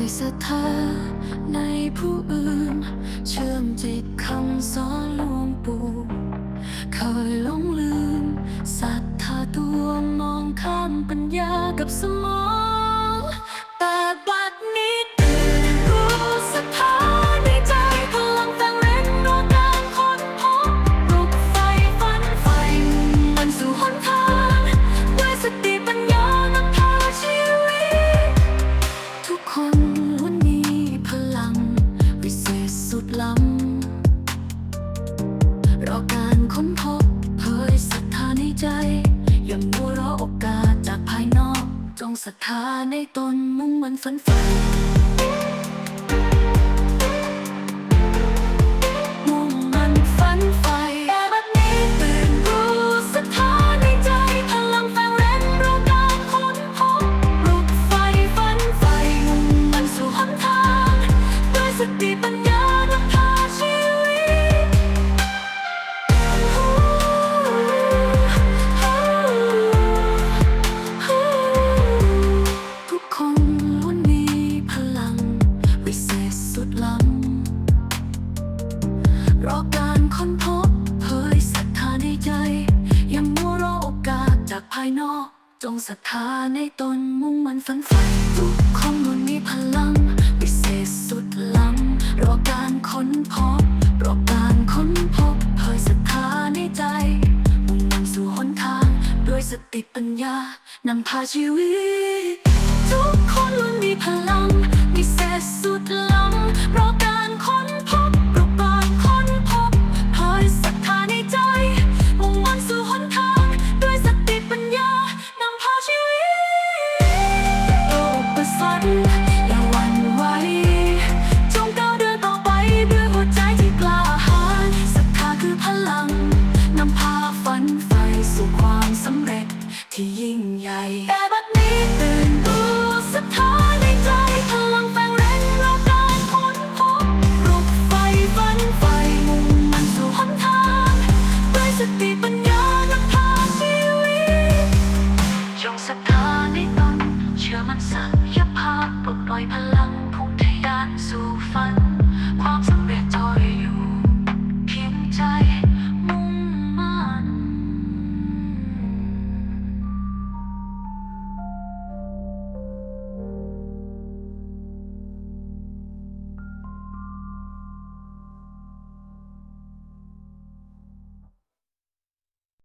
ยศรัทธาในผู้อื่น เชื่อมจิตคำสอนหลวงปู่เคยหลงลืมศรัทธาตัวมองข้ามปัญญากับสมอง จงศรัทธาในตนมุ่งมันฝันใฝ่ รอการค้นพบเผยศรัทธาในใจ ยังมัวรอโอกาสจากภายนอก จงศรัทธาในตนมุ่งมันฝันใฝ่ทุกคนล้วนมีพลังวิเศษสุดล้ำรอการค้นพบรอการค้นพบเผยศรัทธาในใจ มุ่งมันสู่หนทางด้วยสติปัญญานำพาชีวิต ทุกคนล้วนมีพลัง สู่ความสำเร็จที่ยิ่งใหญ่ แต่บัดนี้ตื่นรู้สถานในใจพลังแฝงแรงรอบการค้นพบรูปกไฟฝันไฟมุ่งมันสู่หนทางด้วยสติปัญญานำทางชีวิตจงศรัทธาในตนเชื่อมันสักยภาพปลดปล่อยพลังพุ่งทะยานสู่ฝัน